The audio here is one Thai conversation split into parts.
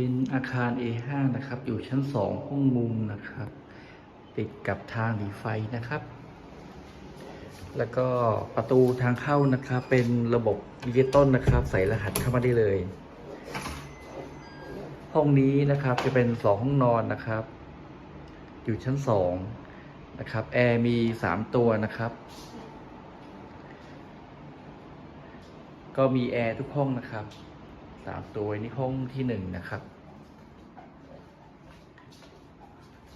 เป็นอาคาร A5 นะครับ อยู่ชั้น 2 ห้องมุมนะครับ ติดกับทางหนีไฟนะครับ แล้วก็ประตูทางเข้านะครับ เป็นระบบดิจิตอลนะครับ ใส่รหัสเข้ามาได้เลย ห้องนี้นะครับจะเป็นสองห้องนอนนะครับ อยู่ชั้นสองนะครับ แอร์มีสามตัวนะครับ ก็มีแอร์ทุกห้องนะครับ สามตัวนี่ห้องที่หนึ่งนะครับ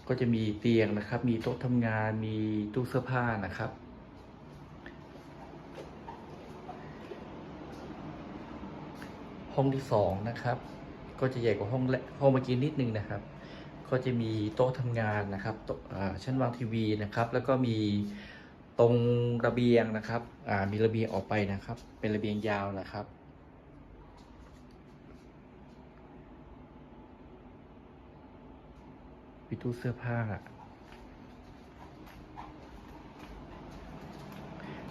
ก็จะมีเตียงนะครับ มีโต๊ะทำงานมีตู้เสื้อผ้านะครับ ห้องที่สองนะครับ ก็จะใหญ่กว่าห้องแรกห้องเมื่อกี้นิดนึงนะครับ ก็จะมีโต๊ะทำงานนะครับชั้นวางทีวีนะครับ แล้วก็มีตรงระเบียงนะครับมีระเบียงออกไปนะครับ เป็นระเบียงยาวนะครับีตู้เสื้อผ้า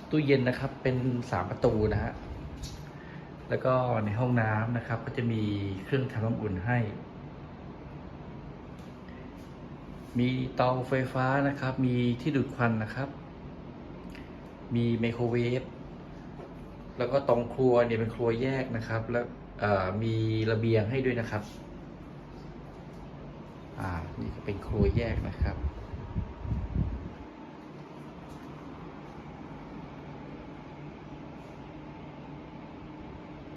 ตู้เย็นนะครับเป็นสามประตูนะฮะ แล้วก็ในห้องน้ำนะครับ ก็จะมีเครื่องทำน้ำอุ่นให้ มีเตาไฟฟ้านะครับ มีที่ดูดควันนะครับ มีไมโครเวฟ แล้วก็ตรงครัวเนี่ยเป็นครัวแยกนะครับ แล้วมีระเบียงให้ด้วยนะครับ นี่ก็เป็นครัวแยกนะครับ